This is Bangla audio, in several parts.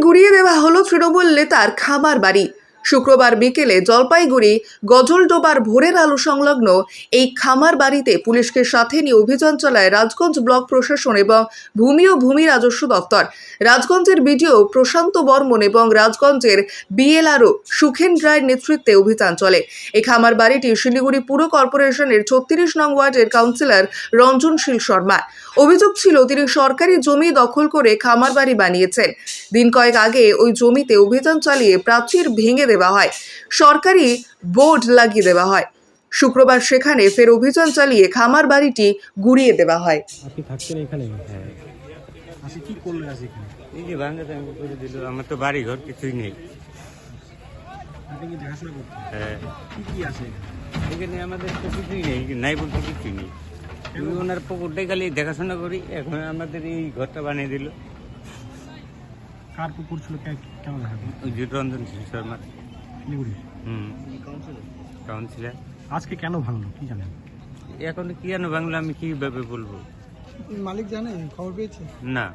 গুড়িয়ে দেওয়া হলো তৃণমূল নেতার খামার বাড়ি শুক্রবার বিকেলে জলপাইগুড়ি গজলডোবার ভোরের আলো সংলগ্ন এই খামার বাড়িতে পুলিশকে সাথে নিয়ে অভিযান চালায় রাজগঞ্জ ব্লক প্রশাসন এবং ভূমি ও ভূমি রাজস্ব দপ্তর। রাজগঞ্জের বিডিও প্রশান্ত বর্মন এবং রাজগঞ্জের বিএলআরও সুখেন রায়ের নেতৃত্বে অভিযান চলে। এই খামার বাড়িটি শিলিগুড়ি পুর কর্পোরেশনের ছত্রিশ নং ওয়ার্ডের কাউন্সিলর রঞ্জনশীল শর্মা। অভিযোগ ছিল, তিনি সরকারি জমি দখল করে খামার বাড়ি বানিয়েছেন। দিন কয়েক আগে ওই জমিতে অভিযান চালিয়ে প্রাচীর ভেঙে দেওয়া হয়। সরকারি বোর্ড লাগিয়ে দেওয়া হয়। শুক্রবার সেখানে ফের অভিযান চালিয়ে খামার বাড়িটি গুড়িয়ে দেওয়া হয়। আপনি থাকতেন এখানে? হ্যাঁ। আসি কি করলেন আসি এখানে? এই যে ভাঙা টাঙ্গা করে দিল আমার তো বাড়ি ঘর কিছুই নেই। দেখাশোনা করতেন? হ্যাঁ। কি কি আছে এখানে? এখানে আমাদের তো কিছুই নেই নাই বলতে কিছুই নেই। আমি ওনার পুকুরটাই খালি দেখাশোনা করি এখন আমাদের এই ঘরটা বানিয়ে দিল। কার পুকুর ছিল? কেমন ওই যে রঞ্জন শর্মা। শিলিগুড়ির হুম। কাউন্সিলার আজকে কেন ভাঙলো কি জানেন? এখন কি জানো বাংলা আমি কীভাবে বলব? মালিক জানে খবর পেয়েছে? না।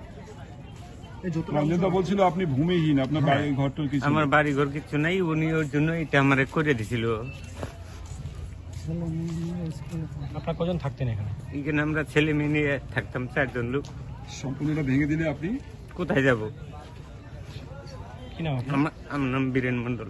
এই যত রঞ্জনদা বলছিল আপনি ভূমিহীন আপনার বাড়ি কিছু আমার বাড়ি ঘর কিছু নাই উনি ওর জন্য এটা আমার করে দিছিল। আপনার কজন থাকতেন এখানে? এখানে আমরা ছেলে মেয়ে নিয়ে থাকতাম চারজন লোক। সম্পূর্ণটা ভেঙে দিলে আপনি? কোথায় যাব? কি নাম আমার আমার নাম বীরেন মন্ডল